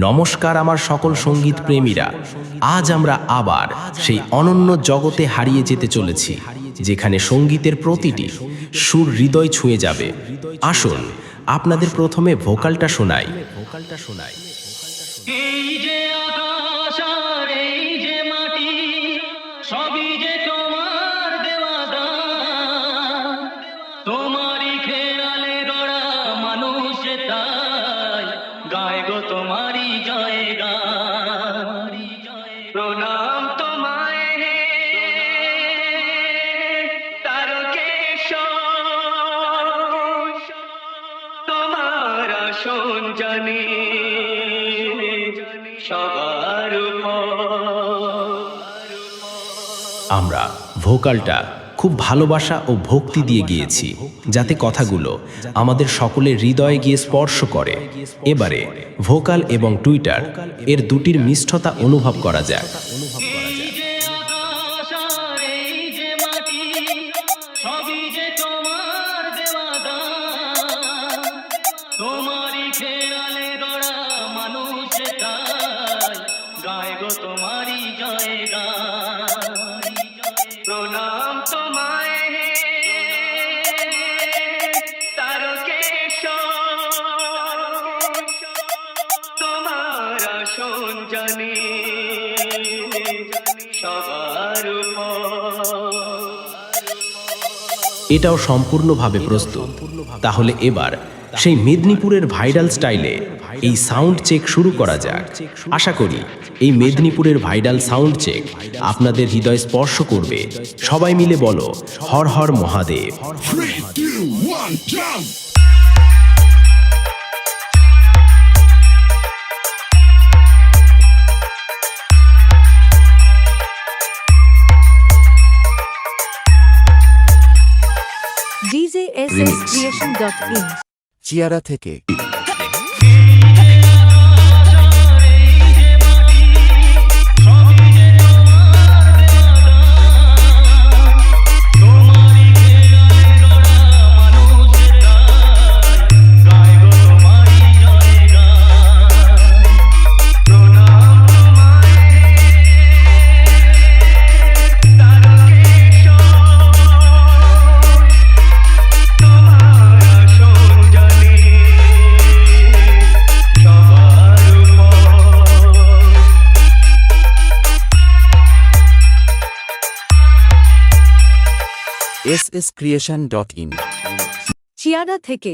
নমস্কার আমার সকল সংগীত প্রেমীরা। আজ আমরা আবার সেই অনন্য জগতে হারিয়ে যেতে চলেছি, যেখানে সঙ্গীতের প্রতিটি সুর হৃদয় ছুঁয়ে যাবে। আসুন, আপনাদের প্রথমে ভোকালটা শোনাই। ভোকালটা তোমার। তোমারই খেয়ালে গড়া মানুষ তাই তোমারই জানি, সবার আমরা ভোকালটা খুব ভালোবাসা ও ভক্তি দিয়ে গিয়েছি, যাতে কথাগুলো আমাদের সকলের হৃদয়ে গিয়ে স্পর্শ করে। এবারে ভোকাল এবং টুইটার এর দুটির মিষ্টতা অনুভব করা যাক। মানুষ তাই গায় গো তোমারই জয় প্রণাম তোমায় হে তারকেশ্বর। তোমার আসন জানি সবার এটাও সম্পূর্ণভাবে প্রস্তুত। তাহলে এবার সেই মেদিনীপুরের ভাইরাল স্টাইলে এই সাউন্ড চেক শুরু করা যাক। আশা করি এই মেদিনীপুরের ভাইরাল সাউন্ড চেক আপনাদের হৃদয় স্পর্শ করবে। সবাই মিলে বলো হর হর মহাদেব। Djsscreation.in চিয়ারা থেকে S S creation dot in. চিয়ারা থেকে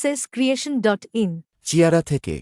এসএস ক্রিয়েশন ডট ইন চিয়ারা থেকে